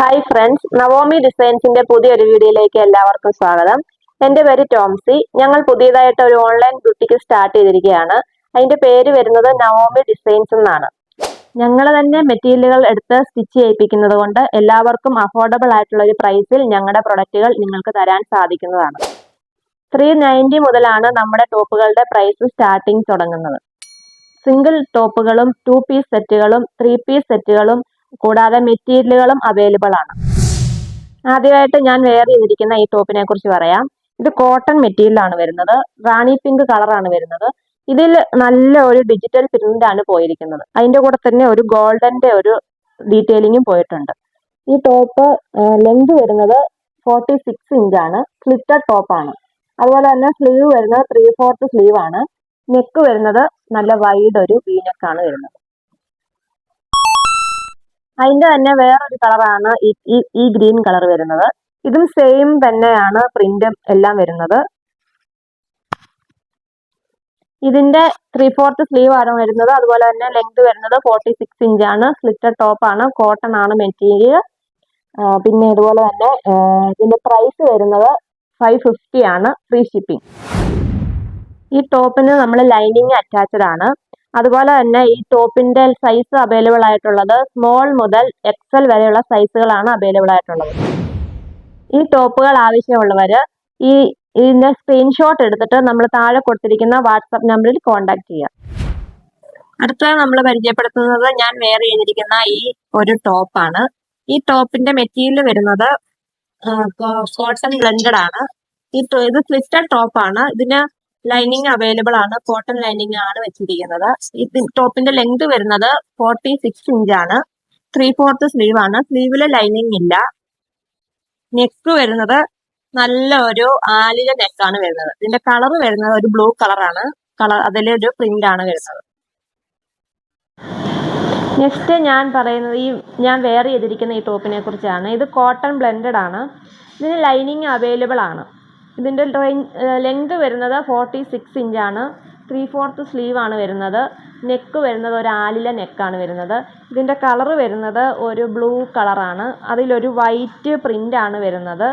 Hi friends Naomi ഡിസൈൻസിന്റെ പുതിയൊരു വീഡിയോയിലേക്ക് എല്ലാവർക്കും സ്വാഗതം. എന്റെ പേര് ടോംസി. ഞങ്ങൾ പുതിയതായിട്ട് ഒരു ഓൺലൈൻ ബുട്ടിക്ക് സ്റ്റാർട്ട് ചെയ്തിരിക്കുകയാണ്. അതിന്റെ പേര് വരുന്നത് നവോമി ഡിസൈൻസ് എന്നാണ്. ഞങ്ങൾ തന്നെ മെറ്റീരിയലുകൾ എടുത്ത് സ്റ്റിച്ച് ചെയ്യിപ്പിക്കുന്നത് കൊണ്ട് എല്ലാവർക്കും അഫോർഡബിൾ ആയിട്ടുള്ള ഒരു പ്രൈസിൽ ഞങ്ങളുടെ പ്രൊഡക്റ്റുകൾ നിങ്ങൾക്ക് തരാൻ സാധിക്കുന്നതാണ്. ത്രീ നയന്റി മുതലാണ് നമ്മുടെ ടോപ്പുകളുടെ പ്രൈസ് സ്റ്റാർട്ടിങ് തുടങ്ങുന്നത്. സിംഗിൾ ടോപ്പുകളും ടു പീസ് സെറ്റുകളും ത്രീ പീസ് സെറ്റുകളും കൂടാതെ മെറ്റീരിയലുകളും അവൈലബിൾ ആണ്. ആദ്യമായിട്ട് ഞാൻ വെയർ ചെയ്തിരിക്കുന്ന ഈ ടോപ്പിനെ കുറിച്ച് പറയാം. ഇത് കോട്ടൺ മെറ്റീരിയലാണ് വരുന്നത്. റാണി പിങ്ക് കളറാണ് വരുന്നത്. ഇതിൽ നല്ല ഒരു ഡിജിറ്റൽ പ്രിന്റ് ആണ് പോയിരിക്കുന്നത്. അതിന്റെ കൂടെ തന്നെ ഒരു ഗോൾഡന്റെ ഒരു ഡീറ്റെയിലിങ്ങും പോയിട്ടുണ്ട്. ഈ ടോപ്പ് ലെങ്ത് വരുന്നത് ഫോർട്ടി സിക്സ് ഇഞ്ച് ഇഞ്ചാണ് ടോപ്പ് ആണ്. അതുപോലെ തന്നെ സ്ലീവ് വരുന്നത് ത്രീ ഫോർത്ത് സ്ലീവ് ആണ്. നെക്ക് വരുന്നത് നല്ല വൈഡ് ഒരു വി നെക്കാണ് വരുന്നത്. അതിന്റെ തന്നെ വേറൊരു കളറാണ് ഈ ഈ- ഗ്രീൻ കളർ വരുന്നത്. ഇതും സെയിം തന്നെയാണ് പ്രിന്റും എല്ലാം വരുന്നത്. ഇതിന്റെ ത്രീ ഫോർത്ത് സ്ലീവ് ആണ് വരുന്നത്. അതുപോലെ തന്നെ ലെങ്ത് വരുന്നത് ഫോർട്ടി സിക്സ് ഇഞ്ച് ആണ്. സ്ലിറ്റർ ടോപ്പ് ആണ്. കോട്ടൺ ആണ് മെറ്റീരിയൽ പിന്നെ ഇതുപോലെ തന്നെ ഇതിന്റെ പ്രൈസ് വരുന്നത് ഫൈവ് ഫിഫ്റ്റി ആണ് ഫ്രീ ഷിപ്പിംഗ് ഈ ടോപ്പിന് നമ്മൾ ലൈനിങ് അറ്റാച്ച്ഡ് ആണ്. അതുപോലെ തന്നെ ഈ ടോപ്പിന്റെ സൈസ് അവൈലബിൾ ആയിട്ടുള്ളത് സ്മോൾ മുതൽ എക്സൽ വരെയുള്ള സൈസുകളാണ് അവൈലബിൾ ആയിട്ടുള്ളത്. ഈ ടോപ്പുകൾ ആവശ്യമുള്ളവർ ഈ ഇതിന്റെ സ്ക്രീൻഷോട്ട് എടുത്തിട്ട് നമ്മൾ താഴെ കൊടുത്തിരിക്കുന്ന വാട്സപ്പ് നമ്പറിൽ കോൺടാക്ട് ചെയ്യാം അടുത്ത നമ്മൾ പരിചയപ്പെടുത്തുന്നത് ഞാൻ വെയർ ചെയ്തിരിക്കുന്ന ഈ ഒരു ടോപ്പാണ്. ഈ ടോപ്പിന്റെ മെറ്റീരിയൽ വരുന്നത് കോട്ടൺ ബ്ലെൻഡഡ് ആണ്. ഈ ഇത് ട്വിസ്റ്റഡ് ടോപ്പാണ് ഇതിന് ലൈനിങ് അവൈലബിൾ ആണ്. കോട്ടൺ ലൈനിങ് ആണ് വെച്ചിരിക്കുന്നത്. ടോപ്പിന്റെ ലെങ്ത് വരുന്നത് ഫോർട്ടി സിക്സ് ഇഞ്ച് ആണ്. ത്രീ ഫോർത്ത് സ്ലീവ് ആണ് സ്ലീവിൽ ലൈനിങ് ഇല്ല. നെക്ക് വരുന്നത് നല്ല ഒരു ആലില നെക്കാണ് വരുന്നത്. ഇതിന്റെ കളർ വരുന്നത് ഒരു ബ്ലൂ കളറാണ് കളർ അതിലൊരു പ്രിന്റ് ആണ് വരുന്നത്. നെക്സ്റ്റ് ഞാൻ പറയുന്നത് ഈ ഞാൻ വെയർ ചെയ്തിരിക്കുന്ന ഈ ടോപ്പിനെ കുറിച്ചാണ്. ഇത് കോട്ടൺ ബ്ലെൻഡഡ് ആണ്. ഇതിന് ലൈനിങ് അവൈലബിൾ ആണ്. ഇതിന്റെ ലെങ്ത് വരുന്നത് ഫോർട്ടി സിക്സ് ഇഞ്ചാണ് ത്രീ ഫോർത്ത് സ്ലീവ് ആണ് വരുന്നത്. നെക്ക് വരുന്നത് ഒരു ആലില നെക്കാണ് വരുന്നത്. ഇതിന്റെ കളർ വരുന്നത് ഒരു ബ്ലൂ കളറാണ് അതിലൊരു വൈറ്റ് പ്രിന്റ് ആണ് വരുന്നത്.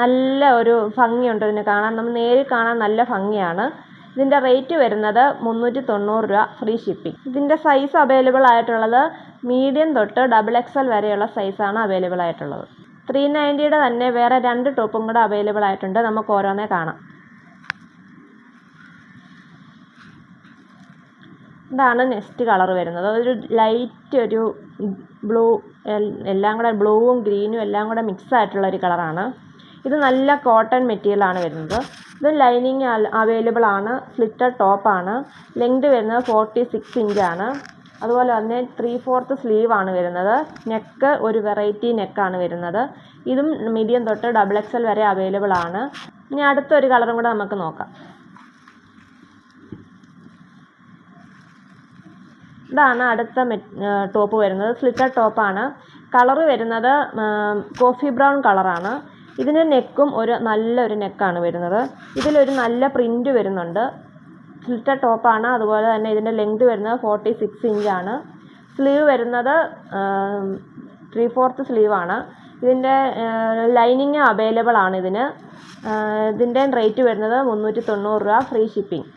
നല്ല ഒരു ഭംഗിയുണ്ട് ഇതിന് കാണാൻ. നമ്മൾ നേരിൽ കാണാൻ നല്ല ഭംഗിയാണ്. ഇതിന്റെ റേറ്റ് വരുന്നത് മുന്നൂറ്റി തൊണ്ണൂറ് രൂപ ഫ്രീ ഷിപ്പിംഗ് ഇതിന്റെ സൈസ് അവൈലബിൾ ആയിട്ടുള്ളത് മീഡിയം തൊട്ട് ഡബിൾ എക്സ് എൽ വരെയുള്ള സൈസാണ് അവൈലബിൾ ആയിട്ടുള്ളത്. ത്രീ നയന്റിയുടെ തന്നെ വേറെ രണ്ട് ടോപ്പും കൂടെ അവൈലബിൾ ആയിട്ടുണ്ട്. നമുക്ക് ഓരോന്നേ കാണാം. ഇതാണ് നെക്സ്റ്റ് കളർ വരുന്നത്. അതൊരു ലൈറ്റ് ഒരു ബ്ലൂ എല്ലാം കൂടെ ബ്ലൂവും ഗ്രീനും എല്ലാം കൂടെ മിക്സ് ആയിട്ടുള്ള ഒരു കളറാണ്. ഇത് നല്ല കോട്ടൺ മെറ്റീരിയലാണ് വരുന്നത്. ഇത് ലൈനിങ് അവൈലബിൾ ആണ്. സ്ലിറ്റർ ടോപ്പാണ്. ലെങ്ത് വരുന്നത് ഫോർട്ടി സിക്സ് ഇഞ്ചാണ് അതുപോലെ തന്നെ ത്രീ ഫോർത്ത് സ്ലീവ് ആണ് വരുന്നത്. നെക്ക് ഒരു വെറൈറ്റി നെക്കാണ് വരുന്നത്. ഇതും മീഡിയം തൊട്ട് ഡബിൾ എക്സ് എൽ വരെ അവൈലബിൾ ആണ്. ഇനി അടുത്തൊരു കളറും കൂടെ നമുക്ക് നോക്കാം. ഇതാണ് അടുത്ത ടോപ്പ് വരുന്നത്. സ്ലിറ്റർ ടോപ്പാണ് കളർ വരുന്നത് കോഫി ബ്രൗൺ കളറാണ് ഇതിന് നെക്കും ഒരു നല്ലൊരു നെക്കാണ് വരുന്നത്. ഇതിലൊരു നല്ല പ്രിന്റ് വരുന്നുണ്ട്. സ്ലിറ്റഡ് ടോപ്പാണ് അതുപോലെ തന്നെ ഇതിന്റെ ലെങ്ത് വരുന്നത് ഫോർട്ടി സിക്സ് ഇഞ്ചാണ് സ്ലീവ് വരുന്നത് ത്രീ ഫോർത്ത് സ്ലീവാണ് ഇതിന്റെ ലൈനിങ് അവൈലബിൾ ആണ് ഇതിന്. ഇതിന്റെ റേറ്റ് വരുന്നത് മുന്നൂറ്റി തൊണ്ണൂറ് രൂപ ഫ്രീ ഷിപ്പിംഗ്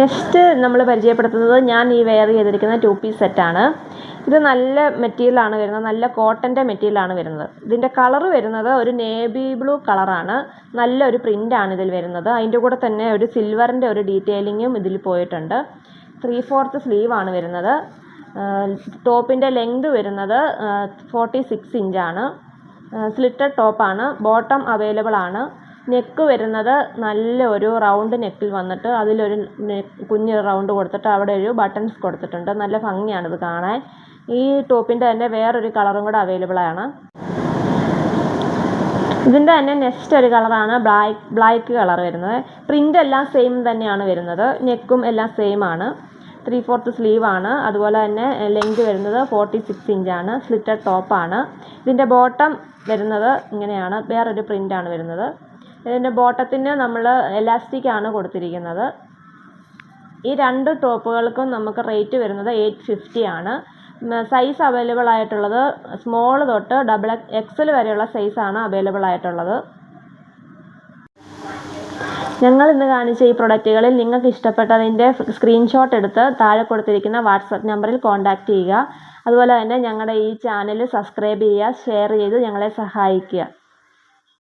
നെക്സ്റ്റ് നമ്മൾ പരിചയപ്പെടുത്തുന്നത് ഞാൻ ഈ വെയർ ചെയ്തിരിക്കുന്ന ടു പീസ് സെറ്റാണ് ഇത് നല്ല മെറ്റീരിയലാണ് വരുന്നത്. നല്ല കോട്ടന്റെ മെറ്റീരിയലാണ് വരുന്നത്. ഇതിന്റെ കളർ വരുന്നത് ഒരു നേവി ബ്ലൂ കളറാണ് നല്ലൊരു പ്രിന്റാണ് ഇതിൽ വരുന്നത്. അതിന്റെ കൂടെ തന്നെ ഒരു സിൽവറിന്റെ ഒരു ഡീറ്റെയിലിങ്ങും ഇതിൽ പോയിട്ടുണ്ട്. ത്രീ ഫോർത്ത് സ്ലീവാണ് വരുന്നത്. ടോപ്പിന്റെ ലെങ്ത് വരുന്നത് ഫോർട്ടി സിക്സ് ഇഞ്ചാണ് സ്ലിറ്റഡ് ടോപ്പാണ് ബോട്ടം അവൈലബിൾ ആണ്. നെക്ക് വരുന്നത് നല്ല ഒരു റൗണ്ട് നെക്കിൽ വന്നിട്ട് അതിലൊരു കുഞ്ഞ് റൗണ്ട് കൊടുത്തിട്ട് അവിടെ ഒരു ബട്ടൺസ് കൊടുത്തിട്ടുണ്ട്. നല്ല ഭംഗിയാണ് ഇത് കാണാൻ. ഈ ടോപ്പിന്റെ തന്നെ വേറൊരു കളറും കൂടെ അവൈലബിൾ ആണ്. ഇതിന്റെ തന്നെ നെക്സ്റ്റ് ഒരു കളറാണ് ബ്ലാക്ക് ബ്ലാക്ക് കളർ വരുന്നത്. പ്രിന്റ് എല്ലാം സെയിം തന്നെയാണ് വരുന്നത്. നെക്കും എല്ലാം സെയിം ആണ്. ത്രീ ഫോർത്ത് സ്ലീവ് ആണ്. അതുപോലെ തന്നെ ലെങ്ത് വരുന്നത് ഫോർട്ടി സിക്സ് ഇഞ്ചാണ് സ്ലിറ്റഡ് ടോപ്പാണ് ഇതിന്റെ ബോട്ടം വരുന്നത് ഇങ്ങനെയാണ്. വേറൊരു പ്രിന്റാണ് വരുന്നത്. ഇതിന്റെ ബോട്ടത്തിന് നമ്മൾ എലാസ്റ്റിക് ആണ് കൊടുത്തിരിക്കുന്നത്. ഈ രണ്ട് ടോപ്പുകൾക്കും നമുക്ക് റേറ്റ് വരുന്നത് എയ്റ്റ് ഫിഫ്റ്റി ആണ്. സൈസ് അവൈലബിൾ ആയിട്ടുള്ളത് സ്മോൾ തൊട്ട് ഡബിൾ എക്സൽ വരെയുള്ള സൈസാണ് അവൈലബിൾ ആയിട്ടുള്ളത്. ഞങ്ങൾ ഇന്ന് കാണിച്ച ഈ പ്രൊഡക്റ്റുകളിൽ നിങ്ങൾക്ക് ഇഷ്ടപ്പെട്ടതിന്റെ സ്ക്രീൻഷോട്ട് എടുത്ത് താഴെ കൊടുത്തിരിക്കുന്ന വാട്സപ്പ് നമ്പറിൽ കോൺടാക്റ്റ് ചെയ്യുക. അതുപോലെ തന്നെ ഞങ്ങളുടെ ഈ ചാനൽ സബ്സ്ക്രൈബ് ചെയ്യുക ഷെയർ ചെയ്ത് ഞങ്ങളെ സഹായിക്കുക.